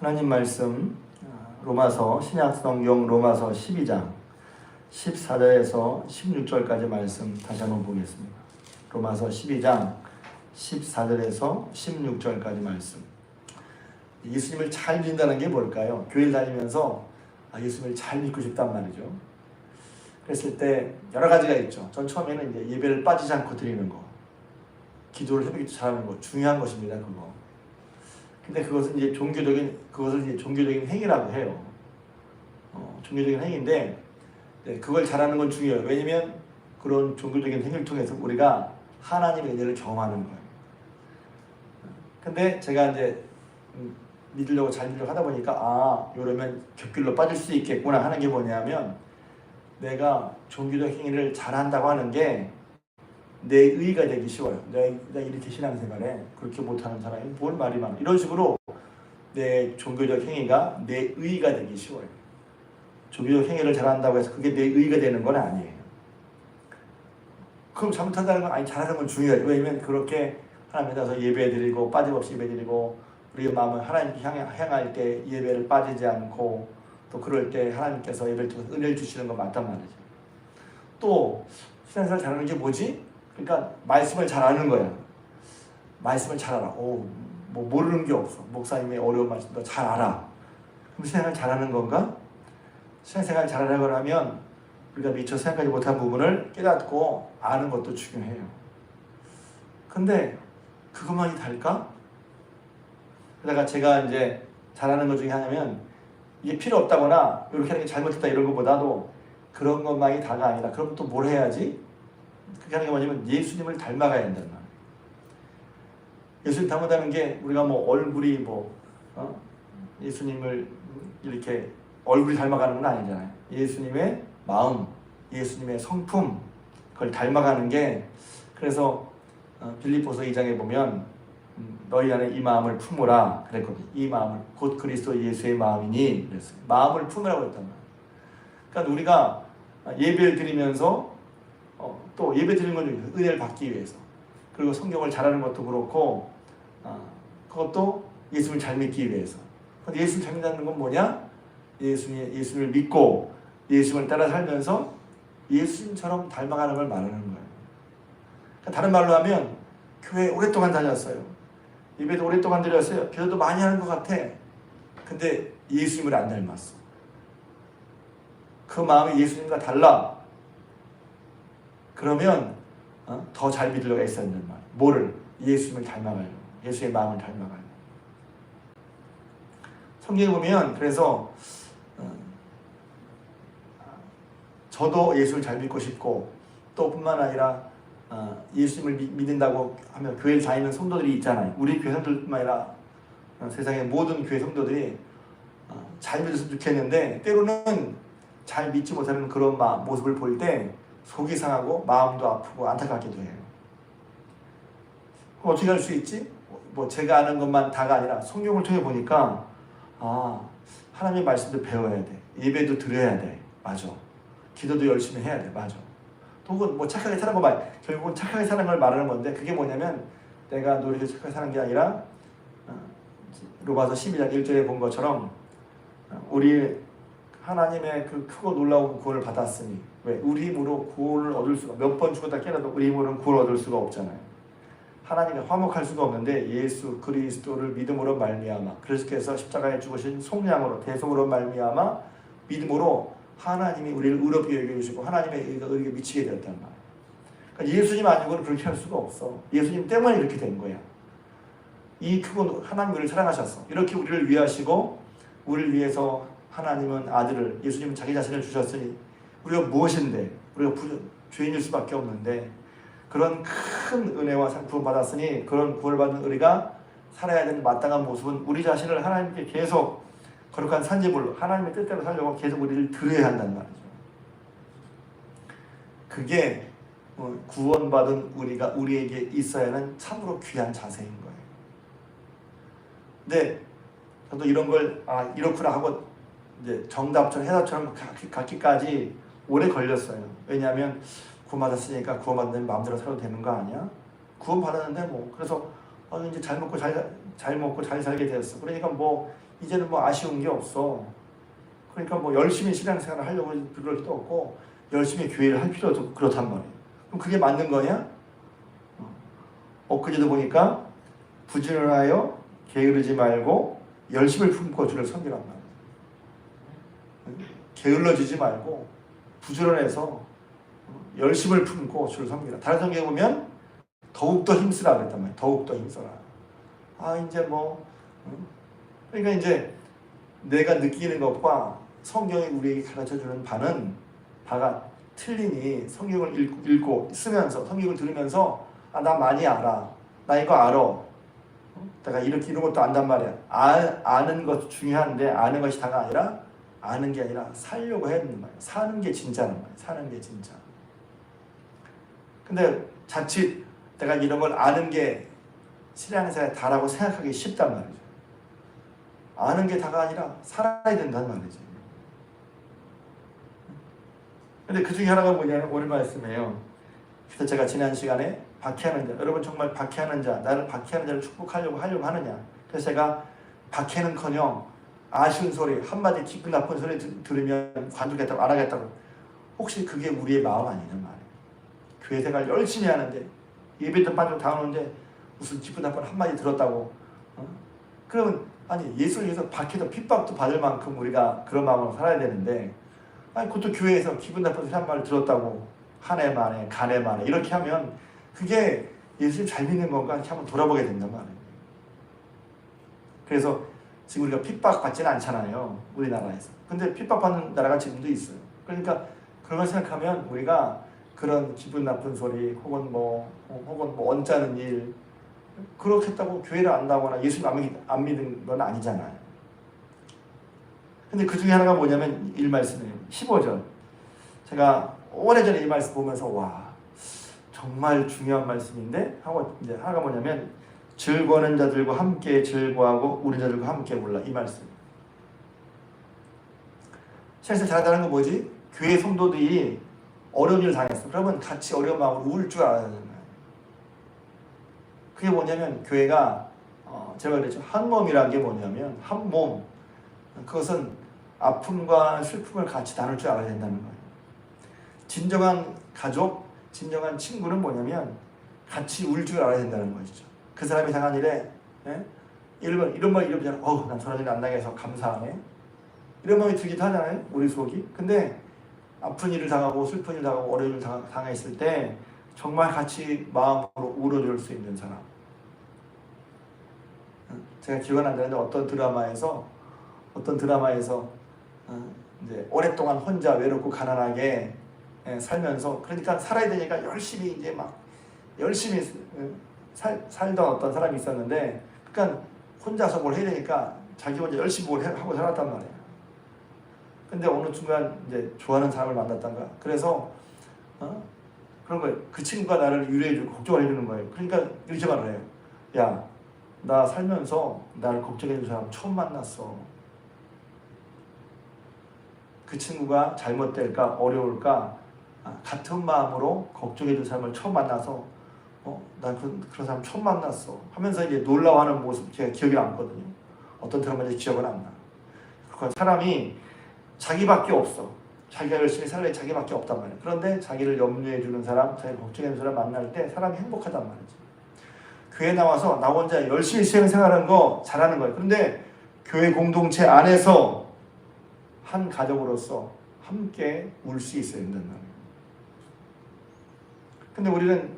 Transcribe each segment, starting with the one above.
하나님 말씀 아, 로마서 신약 성경 로마서 12장 14절에서 16절까지 말씀 다시 한번 보겠습니다. 로마서 12장 14절에서 16절까지 말씀. 예수님을 잘 믿는다는 게 뭘까요? 교회 다니면서 아, 예수님을 잘 믿고 싶단 말이죠. 그랬을 때 여러 가지가 있죠. 전 처음에는 이제 예배를 빠지지 않고 드리는 거, 기도를 협력이 잘하는 거 중요한 것입니다. 그거. 근데 그것은 이제 종교적인 그것을 이제 종교적인 행위라고 해요. 어, 종교적인 행위인데 네, 그걸 잘하는 건 중요해요. 왜냐면 그런 종교적인 행위를 통해서 우리가 하나님의 은혜를 경험하는 거예요. 근데 제가 이제 음, 믿으려고 잘 믿으려고 하다 보니까 아 이러면 곁길로 빠질 수 있겠구나 하는 게 뭐냐면 내가 종교적 행위를 잘한다고 하는 게 내 의가 되기 쉬워요. 내가, 이렇게 신앙생활에 그렇게 못하는 사람이 뭘 말이 많아. 이런 식으로 내 종교적 행위가 내 의가 되기 쉬워요. 종교적 행위를 잘한다고 해서 그게 내 의가 되는 건 아니에요. 그럼 잘못한다는 건 아니 잘하는 건 중요하죠. 왜냐면 그렇게 하나님 앞에서 예배드리고 빠짐없이 예배드리고 우리의 마음을 하나님께 향해, 향할 때 예배를 빠지지 않고 또 그럴 때 하나님께서 예배를 통해서 은혜를 주시는 건 맞단 말이죠. 또 신앙생활 잘하는 게 뭐지? 그러니까 말씀을 잘 아는 거야. 말씀을 잘 알아. 오, 뭐 모르는 게 없어. 목사님의 어려운 말씀도 잘 알아. 그럼 신앙을 잘하는 건가? 신앙생활 잘하려고 하면 우리가 미처 생각하지 못한 부분을 깨닫고 아는 것도 중요해요. 근데 그것만이 달까? 그러다가 제가 이제 잘하는 것 중에 하나면 이게 필요 없다거나 이렇게 하는 게 잘못했다 이런 것보다도 그런 것만이 다가 아니라 그럼 또 뭘 해야지? 그렇게 하는 게 뭐냐면 예수님을 닮아가야 된다는 말이에요. 예수님 닮아가는 게 우리가 뭐 얼굴이 뭐 어? 예수님을 이렇게 얼굴이 닮아가는 건 아니잖아요. 예수님의 마음, 예수님의 성품 그걸 닮아가는 게 그래서 어, 빌립보서 2장에 보면 음, 너희 안에 이 마음을 품으라 그랬거든요. 이 마음을 곧 그리스도 예수의 마음이니 그랬어요. 마음을 품으라고 했단 말이에요. 그러니까 우리가 예배를 드리면서 어, 또 예배 드리는 건 은혜를 받기 위해서 그리고 성경을 잘하는 것도 그렇고 아, 그것도 예수를 잘 믿기 위해서. 근데 예수를 잘 믿는 건 뭐냐? 예수님 예수를 믿고 예수를 따라 살면서 예수님처럼 닮아가는 걸 말하는 거예요. 그러니까 다른 말로 하면 교회 오랫동안 다녔어요. 예배도 오랫동안 드렸어요. 기도도 많이 하는 것 같아. 근데 예수님을 안 닮았어. 그 마음이 예수님과 달라. 그러면 어? 더잘 믿으려고 된단 말이에요. 뭐를? 예수님을 닮아가요. 예수의 마음을 닮아가요. 성경에 보면 그래서 어, 저도 예수를 잘 믿고 싶고 또 뿐만 아니라 어, 예수님을 믿, 믿는다고 하면 교회를 다니는 성도들이 있잖아요. 우리 교회 성도들뿐만 아니라 어, 세상의 모든 교회 성도들이 어, 잘 믿었으면 좋겠는데 때로는 잘 믿지 못하는 그런 마, 모습을 볼 때 속이 상하고 마음도 아프고 안타깝기도 해요. 어떻게 할 수 있지? 뭐 제가 아는 것만 다가 아니라 성경을 통해 보니까 아 하나님의 말씀도 배워야 돼. 예배도 드려야 돼. 맞아. 기도도 열심히 해야 돼. 맞아. 혹은 뭐 착하게 사는 거 말, 결국은 착하게 사는 걸 말하는 건데 그게 뭐냐면 내가 노력해서 착하게 사는 게 아니라 어, 로마서 12장 1절에 본 것처럼 어, 우리 하나님의 그 크고 놀라운 구원을 받았으니 왜 우리 힘으로 구원을 얻을 수가 몇 번 죽었다 깨어나도 우리 힘으로는 구원을 얻을 수가 없잖아요. 하나님에 화목할 수가 없는데 예수 그리스도를 믿음으로 말미암아 그리스도께서 십자가에 죽으신 속량으로 대속으로 말미암아 믿음으로 하나님이 우리를 의롭게 여겨주시고 하나님의 의가 우리에게 미치게 되었단 말이에요. 그러니까 예수님 아니고는 그렇게 할 수가 없어. 예수님 때문에 이렇게 된 거야. 이 크고 하나님 우리를 사랑하셨어. 이렇게 우리를 위하시고 우리를 위해서 하나님은 아들을 예수님은 자기 자신을 주셨으니 우리가 무엇인데 우리가 부, 죄인일 수밖에 없는데 그런 큰 은혜와 구원 받았으니 그런 구원을 받은 우리가 살아야 되는 마땅한 모습은 우리 자신을 하나님께 계속 거룩한 산지불로 하나님의 뜻대로 살려고 계속 우리를 들여야 한다는 말이죠. 그게 어, 구원받은 우리가 우리에게 있어야 하는 참으로 귀한 자세인 거예요. 근데 저도 이런 걸 아 이렇구나 하고 이제 정답처럼 해답처럼 갖기까지 오래 걸렸어요. 왜냐하면 구원받았으니까 구원받는 마음대로 살아도 되는 거 아니야? 구원받았는데 뭐 그래서 어, 이제 잘 먹고 잘, 잘 먹고 잘 살게 되었어. 그러니까 뭐 이제는 뭐 아쉬운 게 없어. 그러니까 뭐 열심히 신앙생활을 하려고 그럴 필요도 없고 열심히 교회를 할 필요도 그렇단 말이에요. 그럼 그게 맞는 거냐? 어. 엊그제도 보니까 부지런하여 게으르지 말고 열심을 품고 주를 섬기란 말이에요. 게을러지지 말고 부지런해서 열심을 품고 주를 섬기라. 다른 성경에 보면 더욱더 힘쓰라 그랬단 말이에요. 더욱더 힘써라. 아 이제 뭐 응? 그러니까 이제 내가 느끼는 것과 성경이 우리에게 가르쳐 주는 바는 바가 틀리니 성경을 읽고, 읽고 쓰면서 성경을 들으면서 아 나 많이 알아. 나 이거 알아. 내가 이렇게 이런 것도 안단 말이야. 아, 아는 것도 중요한데 아는 것이 다가 아니라 아는 게 아니라 살려고 해야 말이야. 사는 게 진짜는 말이야. 사는 게 진짜. 근데 자칫 내가 이런 걸 아는 게 신앙생활 다라고 생각하기 쉽단 말이죠. 아는 게 다가 아니라 살아야 된다는 말이지. 근데 그 중에 하나가 뭐냐면 오늘 말씀이에요. 그래서 제가 지난 시간에 박해하는 자, 여러분 정말 박해하는 자, 나를 박해하는 자를 축복하려고 하려고 하느냐. 그래서 제가 박해는커녕 아쉬운 소리, 한마디 기쁜 나쁜 소리 들- 들으면 관두겠다고 안 하겠다고. 혹시 그게 우리의 마음 아니냐 말이에요. 교회 생활 열심히 하는데 예배도 빠지고 다 오는데 무슨 기쁜 나쁜 한마디 들었다고. 어? 그러면 아니 예수를 위해서 박해도 핍박도 받을 만큼 우리가 그런 마음으로 살아야 되는데 아니 그것도 교회에서 기분 나쁜 한 말을 들었다고 한 해 만에 간 해 만에 이렇게 하면 그게 예수님 잘 믿는 건가 이렇게 한번 돌아보게 된단 말이에요. 그래서 지금 우리가 핍박받지는 않잖아요. 우리나라에서. 근데 핍박받는 나라가 지금도 있어요. 그러니까 그런 걸 생각하면 우리가 그런 기분 나쁜 소리 혹은 뭐 혹은 뭐 언짢은 일 그렇겠다고 교회를 안 나거나 예수님 안 믿는 건 아니잖아요. 근데 그 중에 하나가 뭐냐면 일 말씀이에요. 15절. 제가 오래전에 이 말씀 보면서 와 정말 중요한 말씀인데 하고 이제 하나가 뭐냐면 즐거워하는 자들과 함께 즐거워하고 우는 자들과 함께 울라 이 말씀. 세상에서 잘한다는 건 뭐지? 교회 성도들이 어려운 일을 당했어. 그러면 같이 어려운 마음으로 울 줄 알아야 되는. 그게 뭐냐면 교회가 어, 제가 그랬죠. 한 몸이라는 게 뭐냐면 한 몸. 그것은 아픔과 슬픔을 같이 나눌 줄 알아야 된다는 거예요. 진정한 가족, 진정한 친구는 뭐냐면 같이 울 줄 알아야 된다는 것이죠. 그 사람이 당한 일에 예? 이런 이런 말 이러면 어우 난 저런 일 안 나게 해서 감사하네. 이런 마음이 들기도 하잖아요. 우리 속이. 근데 아픈 일을 당하고 슬픈 일을 당하고 어려운 당- 당했을 때 정말 같이 마음으로 울어줄 수 있는 사람. 제가 기억은 안 나는데 어떤 드라마에서 어떤 드라마에서 어, 이제 오랫동안 혼자 외롭고 가난하게 예, 살면서 그러니까 살아야 되니까 열심히 이제 막 열심히 어, 살, 살던 어떤 사람이 있었는데 그러니까 혼자서 뭘 해야 되니까 자기 혼자 열심히 뭘 해- 하고 살았단 말이에요. 근데 어느 순간 이제 좋아하는 사람을 만났단가. 그래서 어? 그런 거예요. 그 친구가 나를 위로해주고 걱정을 해주는 거예요. 그러니까 이렇게 말을 해요. 야, 나 살면서 나를 걱정해준 사람 처음 만났어. 그 친구가 잘못될까 어려울까 아, 같은 마음으로 걱정해준 사람을 처음 만나서 어, 난 그, 그런 사람 처음 만났어 하면서 이제 놀라워하는 모습 제가 기억이 남거든요. 어떤 드라마인지 기억은 안 나. 그러니까 사람이 자기밖에 없어. 자기가 열심히 살래 자기밖에 없단 말이야. 그런데 자기를 염려해 주는 사람, 자기를 걱정해 주는 사람 만날 때 사람이 행복하단 말이지. 교회 나와서 나 혼자 열심히 수행 생활하는 거 잘하는 거예요. 그런데 교회 공동체 안에서 한 가족으로서 함께 울 수 있어야 된다는 말이에요. 근데 우리는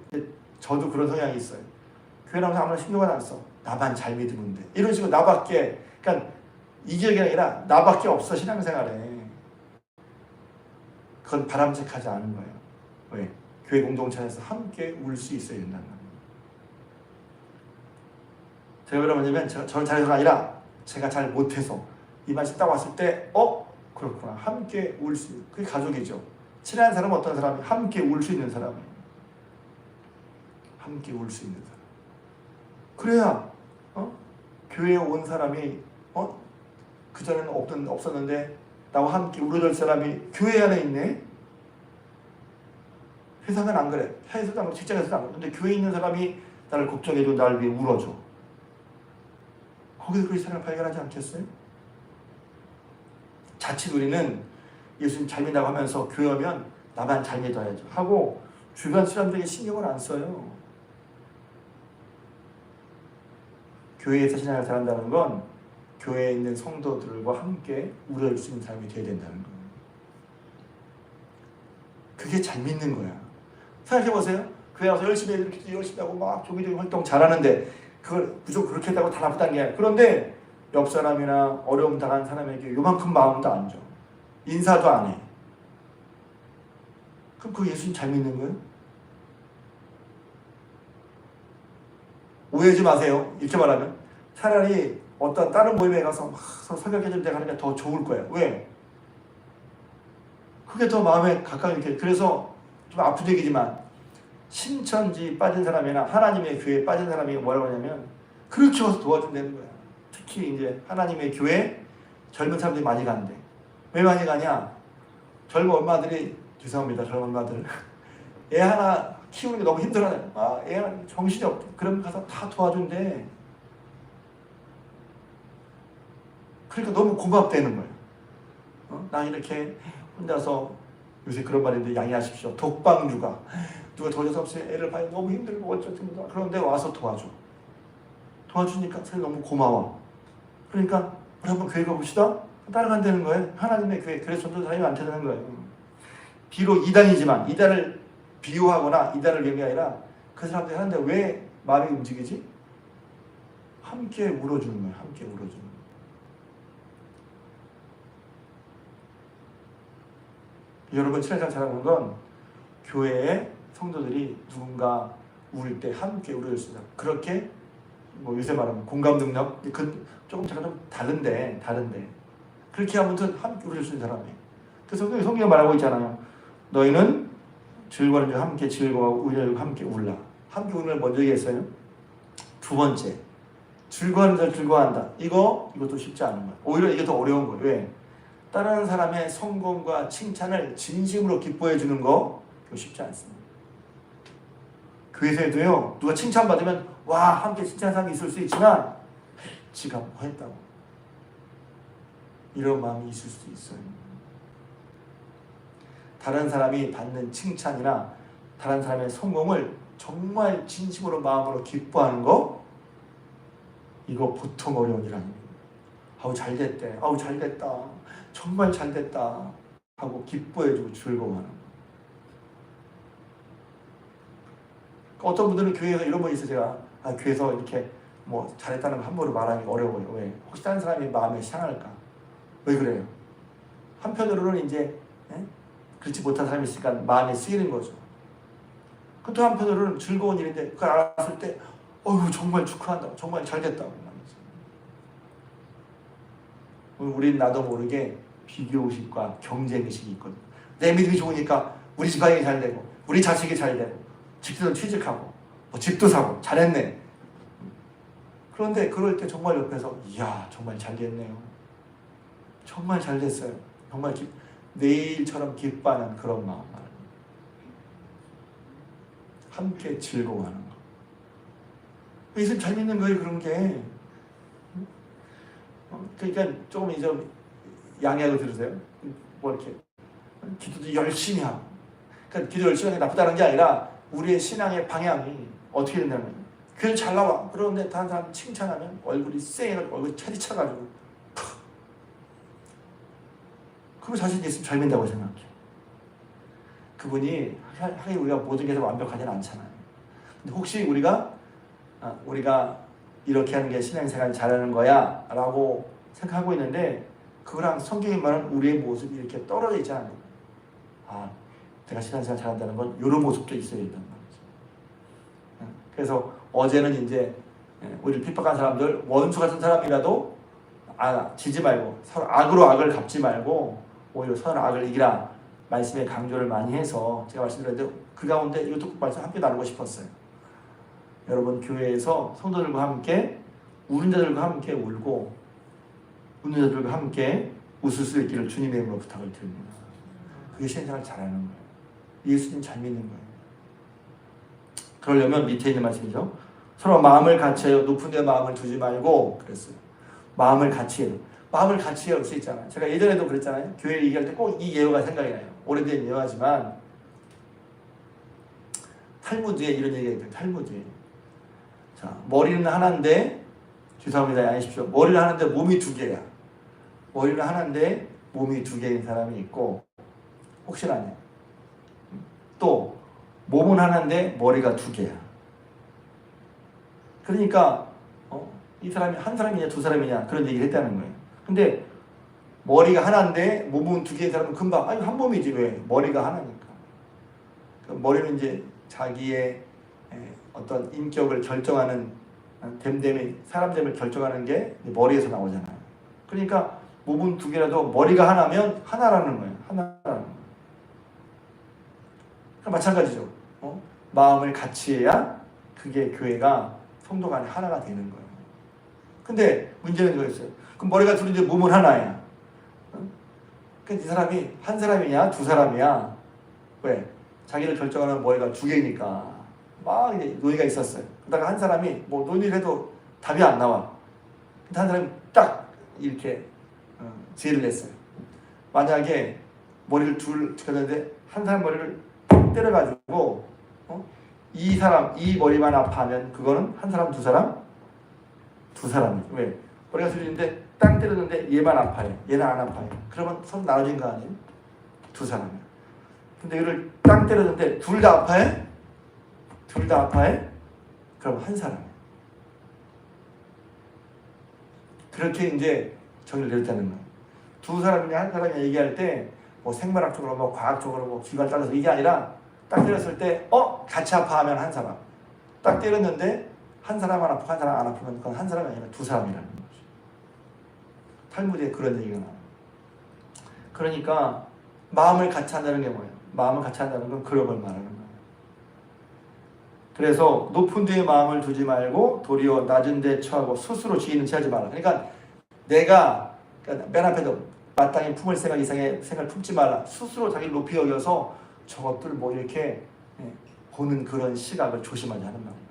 저도 그런 성향이 있어요. 교회 나와서 아무나 신경을 안 써. 나만 잘 믿으면 돼. 이런 식으로 나밖에, 그러니까 이기적이 아니라 나밖에 없어 신앙생활에. 그건 바람직하지 않은 거예요. 왜? 교회 공동체 안에서 함께 울 수 있어야 된다는 거예요. 제가 왜 그러냐면 제가 저를 잘해서가 아니라 제가 잘 못해서 이 말씀 딱 왔을 때 어? 그렇구나. 함께 울 수, 그게 가족이죠. 친한 사람은 어떤 사람이 함께 울 수 있는 사람이에요. 함께 울 수 있는 사람. 그래야 어? 교회에 온 사람이 어? 그 전에는 없던 없었는데 나와 함께 울어줄 사람이 교회 안에 있네. 회사는 안 그래. 회사도 안 그래. 직장에서도 안 그래. 근데 교회에 있는 사람이 나를 걱정해줘, 나를 위해 울어줘. 거기서 그 사람을 발견하지 않겠어요? 자칫 우리는 예수님 잘 믿다고 하면서 교회면 나만 잘 믿어야죠 하고 주변 사람들에게 신경을 안 써요. 교회에서 신앙을 잘한다는 건 교회에 있는 성도들과 함께 우려할 수 있는 사람이 되어야 된다는 거예요. 그게 잘 믿는 거야. 생각해 보세요. 교회 와서 열심히 이렇게 열심히 하고 막 종교적인 활동 잘하는데 그걸 무조건 그렇게 했다고 다 나쁘다는 게 아니라 그런데 옆 사람이나 어려움 당한 사람에게 요만큼 마음도 안 줘. 인사도 안 해. 그럼 그 예수님 잘 믿는 거예요? 오해하지 마세요. 이렇게 말하면 차라리 어떤 다른 모임에 가서 막 서로 설교해주는 데 가는 게 더 좋을 거예요. 왜? 그게 더 마음에 가까이 이렇게 그래서 좀 아픈 얘기지만 신천지 빠진 사람이나 하나님의 교회에 빠진 사람이 뭐라고 하냐면 그렇게 와서 도와준다는 거야. 특히 이제 하나님의 교회 젊은 사람들이 많이 가는데 왜 많이 가냐? 젊은 엄마들이 죄송합니다 젊은 엄마들 애 하나 키우는 게 너무 힘들어요. 아, 애가 정신이 없대. 그럼 가서 다 도와준대. 그러니까 너무 고맙다는 거예요. 어? 나 이렇게 혼자서 요새 그런 말인데 양해하십시오. 독방 육아. 누가 도와줘서 없이 애를 봐야 너무 힘들고 어쩌든 그런데 와서 도와줘. 도와주니까 사실 너무 고마워. 그러니까 우리 한번 교회 가봅시다. 따라간다는 거예요. 하나님의 교회. 그래서 전도 사람이 안 되는 거예요. 비록 이단이지만 이단을 비유하거나 이단을 얘기 아니라 그 사람들이 하는데 왜 마음이 움직이지? 함께 울어주는 거예요. 함께 울어주는 거예요. 여러분 친해장 잘하는 건 교회에 성도들이 누군가 울 때 함께 있다. 그렇게 뭐 요새 말하면 공감 능력 그 조금 잠깐 좀 다른데 다른데 그렇게 아무튼 함께 울어줄 수 있는 사람이에요. 그래서 성경이 말하고 있잖아요. 너희는 즐거워하는 줄 함께 즐거워하고 울려 함께 울라. 함께 우는 걸 먼저 얘기했어요. 두 번째 즐거워하는 자 즐거워한다. 이거 이것도 쉽지 않은 거예요. 오히려 이게 더 어려운 거예요. 왜? 다른 사람의 성공과 칭찬을 진심으로 기뻐해 주는 거 그거 쉽지 않습니다. 교회에서도요 누가 칭찬 받으면 와 함께 칭찬 사람이 있을 수 있지만 지가 뭐 했다고 이런 마음이 있을 수 있어요. 다른 사람이 받는 칭찬이나 다른 사람의 성공을 정말 진심으로 마음으로 기뻐하는 거 이거 보통 어려운 일 아닙니다. 아우 잘 됐대. 아우 잘 됐다. 정말 잘 됐다. 하고 기뻐해주고 즐거워하는 거. 어떤 분들은 교회에서 이런 분 있어요. 제가 아, 교회에서 이렇게 뭐 잘했다는 거 함부로 말하기 어려워요. 왜? 혹시 다른 사람이 마음에 상할까? 왜 그래요? 한편으로는 이제 예? 그렇지 못한 사람이 있으니까 마음에 쓰이는 거죠. 그또 한편으로는 즐거운 일인데 그걸 알았을 때 어휴 정말 축하한다. 정말 잘 됐다고 말이죠. 나도 모르게 비교의식과 경쟁의식이 있거든. 내 믿음이 좋으니까 우리 집안이 잘 되고 우리 자식이 잘 되고 집도 취직하고 뭐 집도 사고 잘했네. 그런데 그럴 때 정말 옆에서 이야 정말 잘 됐네요. 정말 잘 됐어요. 정말 기, 내일처럼 기뻐하는 그런 마음 함께 즐거워하는 거. 예수님 잘 믿는 거예요 그런 게. 어, 그러니까 조금 이제 양해하고 들으세요. 뭐 이렇게 기도도 열심히 하고. 그러니까 기도 열심히 하는 게 나쁘다는 게 아니라 우리의 신앙의 방향이 어떻게 된다는 거예요. 교회 잘 나와. 그런데 다른 사람 칭찬하면 얼굴이 쎄해가지고 얼굴 차디 차가지고 그러면 자신 있으면 잘 믿는다고 생각해. 그분이 하긴 우리가 모든 게 다 완벽하지는 않잖아요. 근데 혹시 우리가 아, 우리가 이렇게 하는 게 신앙생활 잘하는 거야 라고 생각하고 있는데 그거랑 성경이 말하는 우리의 모습이 이렇게 떨어져 있잖아요. 아, 내가 신앙생활 잘한다는 건 이런 모습도 있어야 된단 말이죠. 그래서 어제는 이제 우리를 핍박한 사람들 원수 같은 사람이라도 아, 지지 말고 서로 악으로 악을 갚지 말고 오히려 서로 악을 이기라 말씀에 강조를 많이 해서 제가 말씀드렸는데 그 가운데 이것도 말씀 함께 나누고 싶었어요. 여러분 교회에서 성도들과 함께 우는 자들과 함께 울고 웃는 자들과 함께 웃을 수 있기를 주님의 이름으로 부탁을 드립니다. 그게 신앙을 잘하는 거예요. 예수님 잘 믿는 거예요. 그러려면 밑에 있는 말씀이죠. 서로 마음을 같이 해요. 높은 데 마음을 두지 말고 그랬어요. 마음을 같이 해요. 마음을 같이 할수 있잖아요. 제가 예전에도 그랬잖아요. 교회 얘기할 때 꼭 이 예화가 생각이 나요. 오래된 예화지만 탈무드에 이런 얘기가 있어요. 탈무드에. 자, 머리는 하나인데 죄송합니다. 아십시오. 머리를 하나인데 몸이 두 개야. 머리는 하나인데 몸이 두 개인 사람이 있고 혹시나요. 또 몸은 하나인데 머리가 두 개야. 그러니까 어? 이 사람이 한 사람이냐 두 사람이냐 그런 얘기를 했다는 거예요. 근데 머리가 하나인데 몸은 두 개인 사람은 금방 아니 한 몸이지 왜 머리가 하나니까. 그 머리는 이제 자기의 에, 어떤 인격을 결정하는 됨됨이 사람됨을 결정하는 게 머리에서 나오잖아요. 그러니까 몸은 두 개라도 머리가 하나면 하나라는 거예요. 하나라는 거예요. 그러니까 마찬가지죠. 어? 마음을 같이 해야 그게 교회가 성도 간에 하나가 되는 거예요. 근데 문제는 그거였어요. 그럼 머리가 둘인데 몸은 하나야. 어? 그러니까 이 사람이 한 사람이냐 두 사람이야. 왜? 자기를 결정하는 머리가 두 개니까 막 이제 논의가 있었어요. 그러다가 한 사람이 뭐 논의를 해도 답이 안 나와. 근데 한 사람이 딱 이렇게 어, 제의를 냈어요. 만약에 머리를 둘 지켰는데 한 사람 머리를 딱 때려가지고 어? 이 사람 이 머리만 아파하면 그거는 한 사람 두 사람 두 사람이 왜 머리가 둘인데 땅 때렸는데 얘만 아파요. 얘는 안 아파요. 그러면 서로 나눠진 거 아니에요? 두 사람이. 근데 이를 땅 때렸는데 둘 다 아파해? 둘 다 아파해? 그럼 한 사람. 그렇게 이제 정리를 내렸다는 거예요. 두 사람이냐 한 사람이냐 얘기할 때 뭐 생물학적으로 뭐 과학적으로 뭐 기관 따라서 이게 아니라 딱 때렸을 때 어? 같이 아파하면 한 사람. 딱 때렸는데 한 사람만 아프고 한 사람 안 아프면 그건 한 사람이 아니라 두 사람이라는 거죠. 탈무드에 그런 얘기가 나와요. 그러니까 마음을 같이 한다는 게 뭐예요? 마음을 같이 한다는 건걸 말하는 거예요. 그래서 높은 데에 마음을 두지 말고 도리어 낮은 데 처하고 스스로 지혜는 취하지 말라. 그러니까 내가 그러니까 맨 앞에도 마땅히 품을 생각 이상의 생각을 품지 말라. 스스로 자기를 높이 여겨서 저것들 뭐 이렇게 예, 보는 그런 시각을 조심하자 하는 말이에요.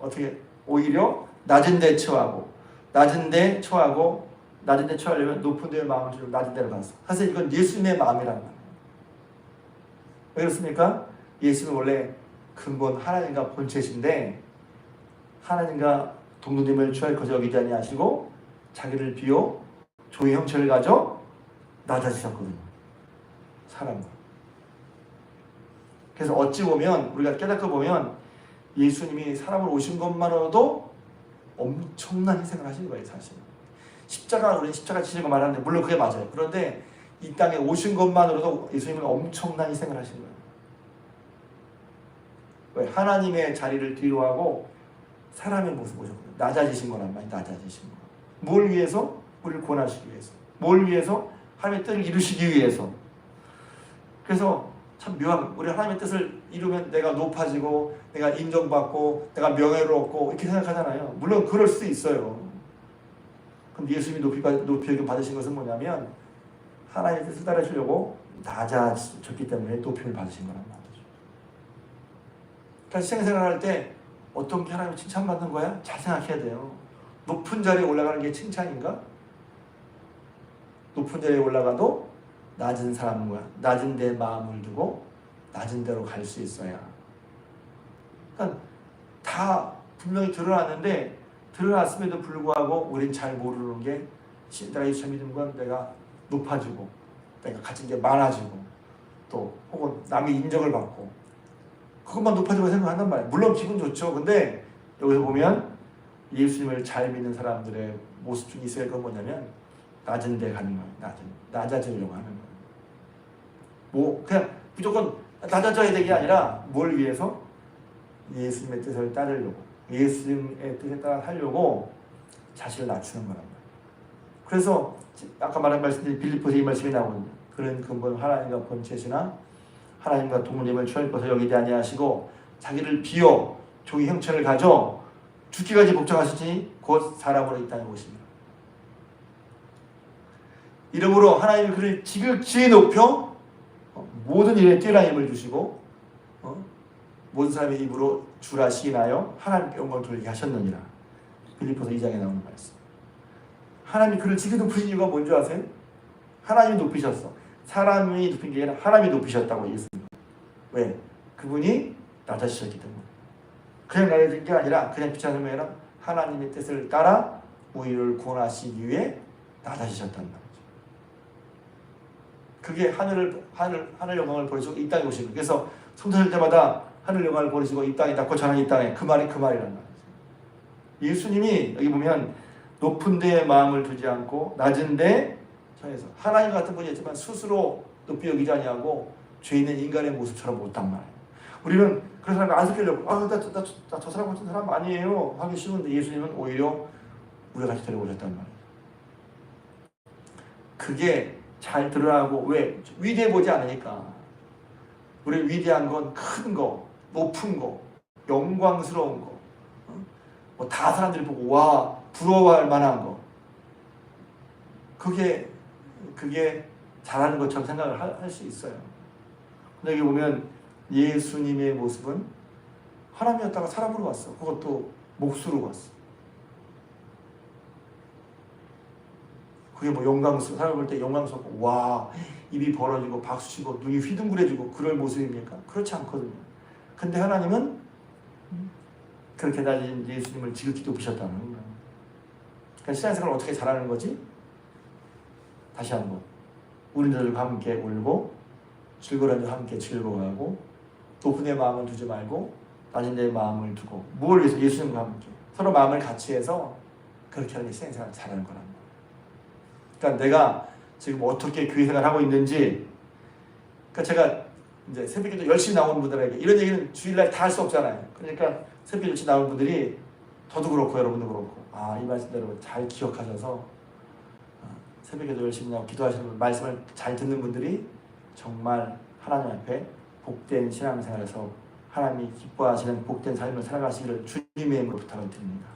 어떻게 오히려 낮은 데 처하고 낮은 데 처하고 낮은 데 처하려면 높은 데에 마음을 주고 낮은 데로 가서 사실 이건 예수님의 마음이라는 말이에요. 왜 그렇습니까? 예수는 원래 근본 하나님과 본체신데 하나님과 동등됨을 취할 것을 여기지 아니하시고 자기를 비워 조의 형체를 가져 낮아지셨거든요. 사람과. 그래서 어찌 보면 우리가 깨닫고 보면 예수님이 사람으로 오신 것만으로도 엄청난 희생을 하신 거예요, 사실. 십자가 우리 십자가 거 말하는데 물론 그게 맞아요. 그런데 이 땅에 오신 것만으로도 예수님은 엄청난 희생을 하신 거예요. 왜 하나님의 자리를 뒤로하고 사람의 모습 오셨거든요. 낮아지신 거란 말이에요. 낮아지신 거. 뭘 위해서? 우리를 구원하시기 위해서. 뭘 위해서? 하나님의 뜻을 이루시기 위해서. 그래서 참 묘한 우리 하나님의 뜻을 이루면 내가 높아지고 내가 인정받고 내가 명예를 얻고 이렇게 생각하잖아요. 물론 그럴 수 있어요. 그럼 예수님이 높이 받- 높이 받으신 것은 뭐냐면 하나님의 뜻을 따르시려고 낮아졌기 때문에 높임을 받으신 거란 말이죠. 그러니까 신앙생활 할 때 어떤 게 하나님 칭찬받는 거야? 잘 생각해야 돼요. 높은 자리에 올라가는 게 칭찬인가? 높은 자리에 올라가도 낮은 사람과 낮은 데 마음을 두고 낮은 데로 갈 수 있어야. 그러니까 다 분명히 드러났는데 드러났음에도 불구하고 우린 잘 모르는 게 내가 예수 건 내가 높아지고 내가 가진 게 많아지고 또 혹은 남의 인정을 받고 그것만 높아지고 생각한단 말이에요. 물론 기분 좋죠. 근데 여기서 보면 예수님을 잘 믿는 사람들의 모습 중에 있어야 할 건 뭐냐면 낮은 데 가는 거예요. 낮은 낮아지려고 하는 거예요. 뭐 그냥 무조건 낮아져야 되게 아니라 뭘 위해서 예수님의 뜻을 따르려고 예수님의 뜻에 따라 하려고 자신을 낮추는 거란 말이에요. 그래서 아까 말한 말씀드린 빌리포스 이 말씀이 나오거든요. 그런 근본 하나님과 본체시나 하나님과 동물임을 취할 것을 여기지 아니하시고 자기를 비워 종의 형체를 가져 죽기까지 복종하시니 곧 사람으로 이 땅에 오십니다. 이러므로 하나님이 그를 지극히 높여 어, 모든 일에 뛰어난 힘을 주시고 어? 모든 사람의 입으로 주라 시인하여 하나님께 영광을 돌리게 하셨느니라. 빌립보서 2장에 나오는 말씀. 하나님이 그를 지금 높이신 이유가 뭔지 아세요? 하나님이 높이셨어. 사람이 높인 게 아니라 하나님이 높이셨다고 예수님. 왜? 그분이 낮아지셨기 때문에. 그냥 낮아진 게 아니라 그냥 귀찮은 게 아니라 하나님의 뜻을 따라 우리를 구원하시기 위해 낮아지셨단 말이죠. 그게 하늘을 하늘 하늘 영광을 버리시고 이 땅에 오시는. 그래서 성사될 때마다 하늘 영광을 버리시고 이 땅에 닿고 전하는 이 땅에 그 말이 그 말이란 말이죠. 예수님이 여기 보면 높은 데에 마음을 두지 않고 낮은 데 처해서 하나님 같은 분이었지만 스스로 높이 여기지 아니하고 죄 있는 인간의 모습처럼 못단 말이에요. 우리는 그런 사람을 안속이려고 아나나 저 사람 같은 사람 아니에요 하기 쉬운데 예수님은 오히려 우리가 같이 데려오셨단 말이에요. 그게 잘 드러나고 왜 위대해 보지 않으니까 우리 위대한 건 큰 거, 높은 거, 영광스러운 거, 뭐 다 사람들이 보고 와 부러워할 만한 거. 그게 그게 잘하는 것처럼 생각을 할 수 있어요. 근데 여기 보면 예수님의 모습은 하나님이었다가 사람으로 왔어. 그것도 몫으로 왔어. 그게 뭐 영광스 사람 볼때 영광스럽고 와 입이 벌어지고 박수치고 눈이 휘둥그레지고 그럴 모습입니까? 그렇지 않거든요. 근데 하나님은 그렇게 낮은 예수님을 지극히 높이셨다는 거예요. 그러니까 신앙생활을 어떻게 잘하는 거지? 다시 한번 우리 들과 함께 울고 즐거운 자 함께 즐거워하고 데 마음을 두지 말고 낮은 데 마음을 두고 무엇을 위해서 예수님과 함께 서로 마음을 같이 해서 그렇게 하는 게 신앙생활을 잘하는 거란 말이에요. 그러니까 내가 지금 어떻게 교회 생활을 하고 있는지 그러니까 제가 이제 새벽에도 열심히 나오는 분들에게 이런 얘기는 주일날 다 할 수 없잖아요. 그러니까 새벽 열심히 나오는 분들이 저도 그렇고 여러분도 그렇고 아 이 말씀대로 잘 기억하셔서 어, 새벽에도 열심히 나오고 기도하시는 분, 말씀을 잘 듣는 분들이 정말 하나님 앞에 복된 신앙생활에서 하나님이 기뻐하시는 복된 삶을 살아가시기를 주님의 이름으로 부탁을 드립니다.